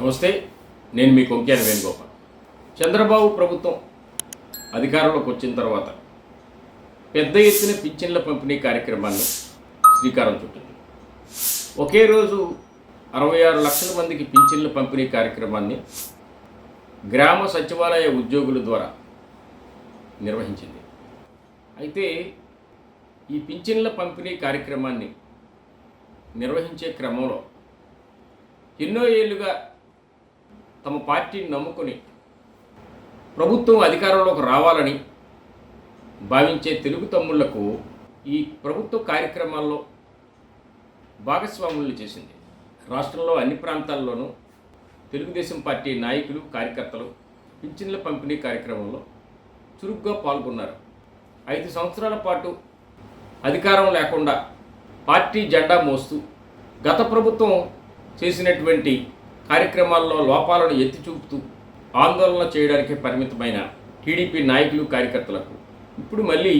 నమస్తే నేను మీ కొంక్యాని వేణుగోపాల్. చంద్రబాబు ప్రభుత్వం అధికారంలోకి వచ్చిన తర్వాత పెద్ద ఎత్తున పింఛన్ల పంపిణీ కార్యక్రమాన్ని శ్రీకారం చుట్టింది. ఒకే రోజు అరవై ఆరు లక్షల మందికి పింఛన్ల పంపిణీ కార్యక్రమాన్ని గ్రామ సచివాలయ ఉద్యోగుల ద్వారా నిర్వహించింది. అయితే ఈ పింఛన్ల పంపిణీ కార్యక్రమాన్ని నిర్వహించే క్రమంలో ఎన్నో ఏళ్ళుగా తమ పార్టీని నమ్ముకొని ప్రభుత్వం అధికారంలోకి రావాలని భావించే తెలుగు తమ్ముళ్ళకు ఈ ప్రభుత్వ కార్యక్రమాల్లో భాగస్వాములు చేసింది. రాష్ట్రంలో అన్ని ప్రాంతాల్లోనూ తెలుగుదేశం పార్టీ నాయకులు కార్యకర్తలు పింఛన్ల పంపిణీ కార్యక్రమంలో చురుగ్గా పాల్గొన్నారు. ఐదు సంవత్సరాల పాటు అధికారం లేకుండా పార్టీ జెండా మోస్తూ గత ప్రభుత్వం చేసినటువంటి కార్యక్రమాల్లో లోపాలను ఎత్తి చూపుతూ ఆందోళన చేయడానికి పరిమితమైన టీడీపీ నాయకులు కార్యకర్తలకు ఇప్పుడు మళ్ళీ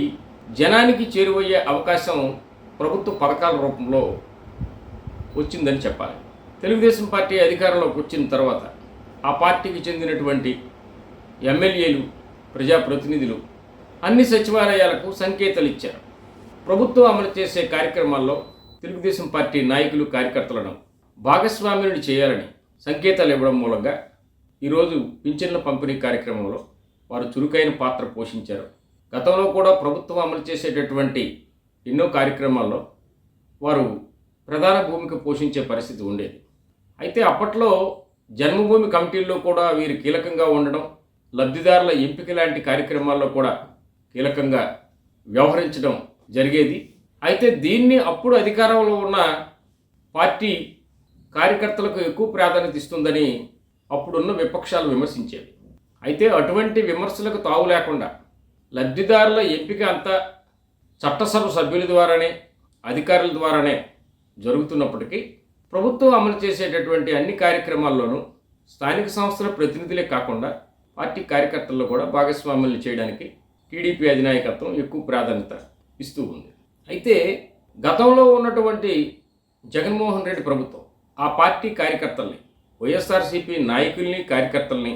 జనానికి చేరువయ్యే అవకాశం ప్రభుత్వ పథకాల రూపంలో వచ్చిందని చెప్పాలి. తెలుగుదేశం పార్టీ అధికారంలోకి వచ్చిన తర్వాత ఆ పార్టీకి చెందినటువంటి ఎమ్మెల్యేలు ప్రజాప్రతినిధులు అన్ని సచివాలయాలకు సంకేతాలు ఇచ్చారు. ప్రభుత్వం అమలు చేసే కార్యక్రమాల్లో తెలుగుదేశం పార్టీ నాయకులు కార్యకర్తలను భాగస్వామ్యులను చేయాలని సంకేతాలు ఇవ్వడం మూలంగా ఈరోజు పింఛన్ల పంపిణీ కార్యక్రమంలో వారు చురుకైన పాత్ర పోషించారు. గతంలో కూడా ప్రభుత్వం అమలు చేసేటటువంటి ఎన్నో కార్యక్రమాల్లో వారు ప్రధాన భూమిక పోషించే పరిస్థితి ఉండేది. అయితే అప్పట్లో జన్మభూమి కమిటీల్లో కూడా వీరు కీలకంగా ఉండడం లబ్ధిదారుల ఎంపిక లాంటి కార్యక్రమాల్లో కూడా కీలకంగా వ్యవహరించడం జరిగేది. అయితే దీన్ని అప్పుడు అధికారంలో ఉన్న పార్టీ కార్యకర్తలకు ఎక్కువ ప్రాధాన్యత ఇస్తుందని అప్పుడున్న విపక్షాలు విమర్శించేవి అయితే అటువంటి విమర్శలకు తావు లేకుండా లబ్ధిదారుల ఎంపిక అంతా చట్టసభ సభ్యుల ద్వారానే అధికారుల ద్వారానే జరుగుతున్నప్పటికీ ప్రభుత్వం అమలు చేసేటటువంటి అన్ని కార్యక్రమాల్లోనూ స్థానిక సంస్థల ప్రతినిధులే కాకుండా పార్టీ కార్యకర్తల్లో కూడా భాగస్వాములు చేయడానికి టీడీపీ అధినాయకత్వం ఎక్కువ ప్రాధాన్యత ఇస్తూ ఉంది. అయితే గతంలో ఉన్నటువంటి జగన్మోహన్ రెడ్డి ప్రభుత్వం ఆ పార్టీ కార్యకర్తల్ని వైఎస్ఆర్సీపీ నాయకుల్ని కార్యకర్తల్ని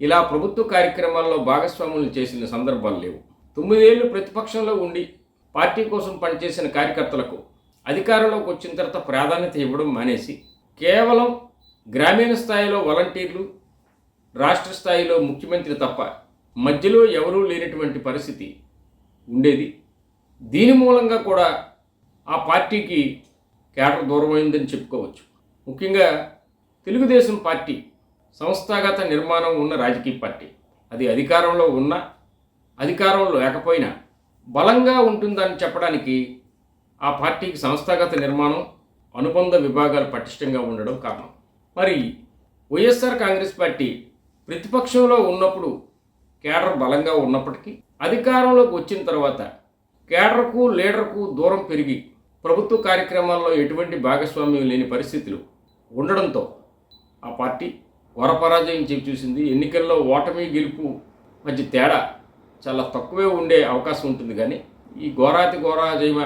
ఇలా ప్రభుత్వ కార్యక్రమాల్లో భాగస్వాములు చేసిన సందర్భాలు లేవు. తొమ్మిదేళ్ళు ప్రతిపక్షంలో ఉండి పార్టీ కోసం పనిచేసిన కార్యకర్తలకు అధికారంలోకి వచ్చిన తర్వాత ప్రాధాన్యత ఇవ్వడం మానేసి కేవలం గ్రామీణ స్థాయిలో వాలంటీర్లు రాష్ట్ర స్థాయిలో ముఖ్యమంత్రి తప్ప మధ్యలో ఎవరూ లేనటువంటి పరిస్థితి ఉండేది. దీని మూలంగా కూడా ఆ పార్టీకి కేటర్ దూరమైందని చెప్పుకోవచ్చు. ముఖ్యంగా తెలుగుదేశం పార్టీ సంస్థాగత నిర్మాణం ఉన్న రాజకీయ పార్టీ. అది అధికారంలో ఉన్నా అధికారంలో లేకపోయినా బలంగా ఉంటుందని చెప్పడానికి ఆ పార్టీకి సంస్థాగత నిర్మాణం అనుబంధ విభాగాలు పటిష్టంగా ఉండడం కారణం. మరి వైఎస్ఆర్ కాంగ్రెస్ పార్టీ ప్రతిపక్షంలో ఉన్నప్పుడు కేడర్ బలంగా ఉన్నప్పటికీ అధికారంలోకి వచ్చిన తర్వాత కేడర్కు లీడర్కు దూరం పెరిగి ప్రభుత్వ కార్యక్రమాల్లో ఎటువంటి భాగస్వామ్యం లేని పరిస్థితులు ఉండడంతో ఆ పార్టీ వరపరాజయం చెప్పి చూసింది. ఎన్నికల్లో ఓటమి గెలుపు మధ్య తేడా చాలా తక్కువే ఉండే అవకాశం ఉంటుంది కానీ ఈ ఘోరాతి ఘోరాజయమ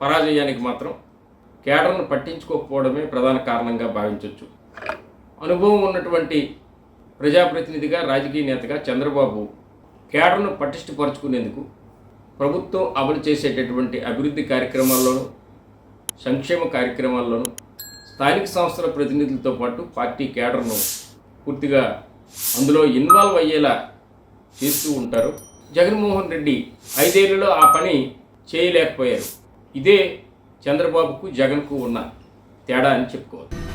పరాజయానికి మాత్రం కేడర్ను పట్టించుకోకపోవడమే ప్రధాన కారణంగా భావించవచ్చు అనుభవం ఉన్నటువంటి ప్రజాప్రతినిధిగా రాజకీయ నేతగా చంద్రబాబు కేడర్ను పటిష్టపరుచుకునేందుకు ప్రభుత్వం అమలు చేసేటటువంటి అభివృద్ధి కార్యక్రమాల్లోనూ సంక్షేమ కార్యక్రమాల్లోనూ స్థానిక సంస్థల ప్రతినిధులతో పాటు పార్టీ కేడర్ను పూర్తిగా అందులో ఇన్వాల్వ్ అయ్యేలా చేస్తూ ఉంటారు. జగన్మోహన్ రెడ్డి ఐదేళ్ళలో ఆ పని చేయలేకపోయారు. ఇదే చంద్రబాబుకు జగన్కు ఉన్న తేడా అని చెప్పుకోవచ్చు